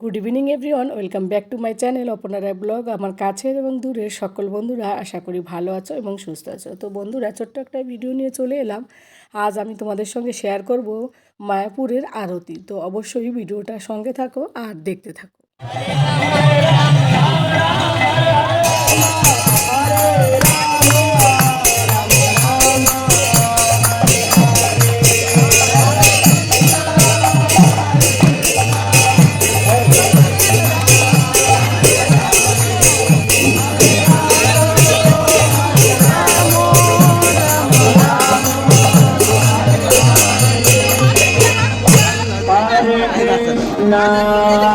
Good evening everyone welcome back to my channel অপনারা blog আমার কাছের এবং দূরের সকল বন্ধুরা আশা করি ভালো আছো এবং সুস্থ আছো। তো বন্ধুরা, ছোট্ট একটা ভিডিও নিয়ে চলে এলাম। আজ আমি তোমাদের সঙ্গে শেয়ার করব মায়াপুরের আরতি। তো অবশ্যই ভিডিওটা সঙ্গে থাকো আর দেখতে থাকো। এই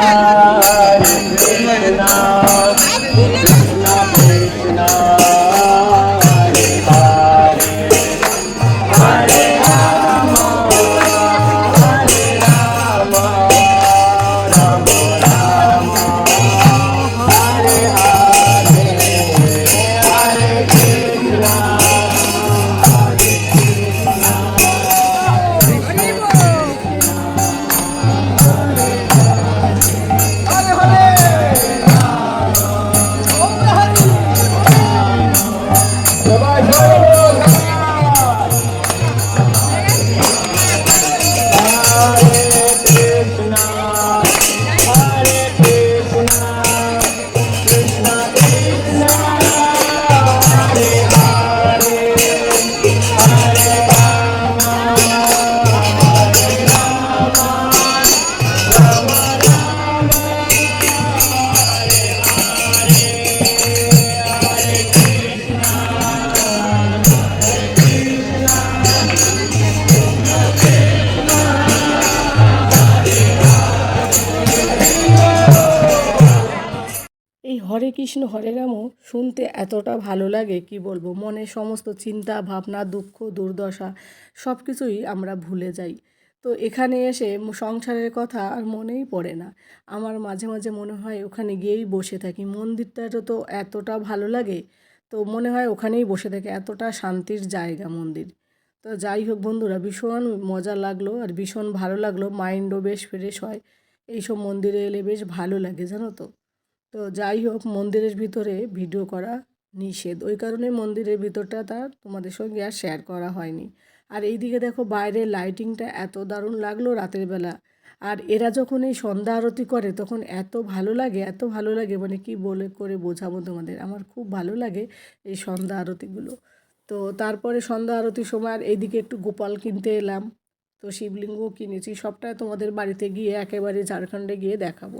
হরে কৃষ্ণ, হরে রাম, শুনতে এতটা ভালো লাগে, কি বলব? মনের সমস্ত চিন্তা, ভাবনা, দুঃখ, দুর্দশা সব কিছুই আমরা ভুলে যাই। তো এখানে এসে সংসারের কথা আর মনেই পড়ে না। আমার মাঝে মাঝে মনে হয় ওখানে গিয়েই বসে থাকি। মন্দিরটা তো এতটা ভালো লাগে, তো মনে হয় ওখানেই বসে থাকে এতটা শান্তির জায়গা মন্দির। তো যাই হোক বন্ধুরা, ভীষণ মজা লাগল আর ভীষণ ভালো লাগল। মাইন্ডও বেশ ফ্রেশ হয়। এইসব মন্দিরে এলে বেশ ভালো লাগে, জানো তো? তো যাই হোক, মন্দিরের ভিতরে ভিডিও করা নিষেধ। ওই কারণে মন্দিরের ভিতরটা তার তোমাদের সঙ্গে আর শেয়ার করা হয়নি। আর এইদিকে দেখো, বাইরের লাইটিংটা এত দারুণ লাগল রাতের বেলা। আর এরা যখন এই সন্ধ্যা আরতি করে, তখন এত ভালো লাগে, এত ভালো লাগে মানে কি বলে, করে বোঝাবো তোমাদের। আমার খুব ভালো লাগে এই সন্ধ্যা আরতিগুলো। তো তারপরে সন্ধ্যা আরতির সময় আর এইদিকে একটু গোপাল কিনতে এলাম। তো শিবলিঙ্গ কিনেছি সবটাই তোমাদের বাড়িতে গিয়ে একেবারে ঝাড়খণ্ডে গিয়ে দেখাবো।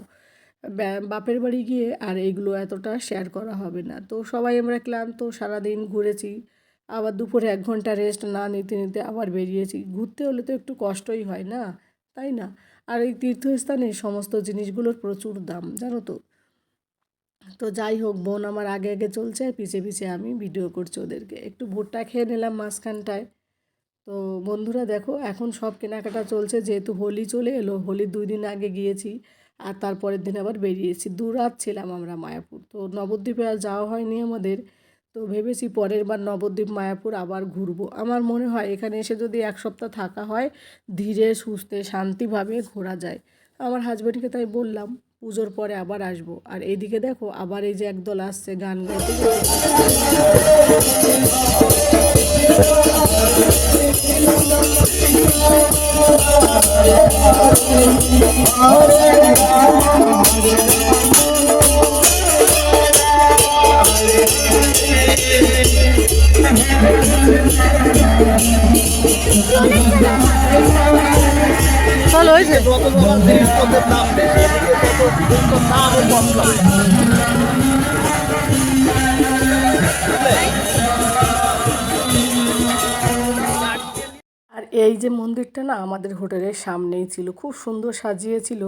বাপের বাড়ি গিয়ে আর এইগুলো এতটা শেয়ার করা হবে না। তো সবাই আমরা ক্লান্ত, সারাদিন ঘুরেছি, আবার দুপুরে এক ঘণ্টা রেস্ট না নিতে নিতে আবার বেরিয়েছি। ঘুরতে হলে তো একটু কষ্টই হয় না? তাই না? আর এই তীর্থস্থানে সমস্ত জিনিসগুলোর প্রচুর দাম, জানো তো? তো যাই হোক, বোন আমার আগে আগে চলছে, পিছে পিছে আমি ভিডিও করছি ওদেরকে। একটু ভুট্টা খেয়ে নিলাম মাঝখানটায়। তো বন্ধুরা দেখো, এখন সব কেনাকাটা চলছে, যেহেতু হোলি চলে এলো, হোলির দুই দিন আগে গিয়েছি। আর তারপরের দিন আবার বেরিয়েছি। দু রাত ছিলাম আমরা মায়াপুর। তো নবদ্বীপে আর যাওয়া হয়নি আমাদের। তো ভেবেছি পরের বার নবদ্বীপ, মায়াপুর আবার ঘুরবো। আমার মনে হয় এখানে এসে যদি এক সপ্তাহ থাকা হয়, ধীরে, সুস্থে, শান্তিভাবে ঘোরা যায়। আমার হাজব্যান্ডকে তাই বললাম, পুজোর পরে আবার আসব। আর এইদিকে দেখো, আবার এই যে একদল আসছে গান গাইতে। ভালো হয়েছে যত এই যে মন্দিরটা না আমাদের হোটেলের সামনেই ছিল, খুব সুন্দর সাজিয়েছিল।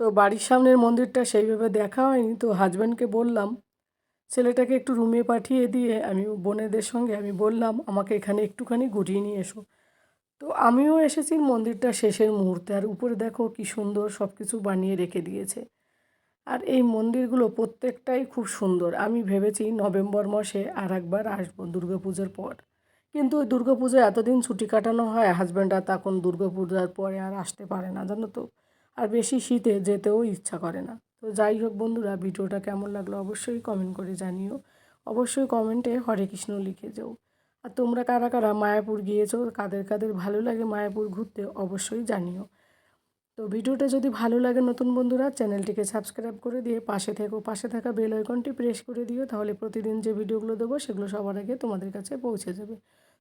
তো বাড়ির সামনের মন্দিরটা সেইভাবে দেখা হয়নি, তো হাজব্যান্ডকে বললাম, ছেলেটাকে একটু রুমে পাঠিয়ে দিয়ে আমি বোনেদের সঙ্গে আমি বললাম, আমাকে এখানে একটুখানি ঘুরিয়ে নিয়ে এসো। তো আমিও এসেছি মন্দিরটা শেষের মুহূর্তে, আর উপরে দেখো কি সুন্দর সব কিছু বানিয়ে রেখে দিয়েছে। আর এই মন্দিরগুলো প্রত্যেকটাই খুব সুন্দর। আমি ভেবেছি নভেম্বর মাসে আর একবার আসব দুর্গাপুজোর পর। কিন্তু ওই দুর্গাপুজোয় এতদিন ছুটি কাটানো হয় হাজব্যান্ড আর তখন দুর্গাপূজার পরে আর আসতে পারে না, জানো তো? আর বেশি শীতে যেতেও ইচ্ছা করে না। তো যাই হোক বন্ধুরা, ভিডিওটা কেমন লাগল অবশ্যই কমেন্ট করে জানিও। অবশ্যই কমেন্টে হরে কৃষ্ণ লিখে যাও। আর তোমরা কারা কারা মায়াপুর গিয়েছো, কাদের কাদের ভালো লাগে মায়াপুর ঘুরতে অবশ্যই জানিও। তো ভিডিওটা যদি ভালো লাগে নতুন বন্ধুরা, চ্যানেলটিকে সাবস্ক্রাইব করে দিয়ে পাশে থেকো, পাশে থাকা বেল আইকনটি প্রেস করে দিও, তাহলে প্রতিদিন যে ভিডিওগুলো দেবো সেগুলো সবার আগে তোমাদের কাছে পৌঁছে যাবে।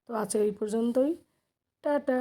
তো আচ্ছা এই পর্যন্তই। টাটা!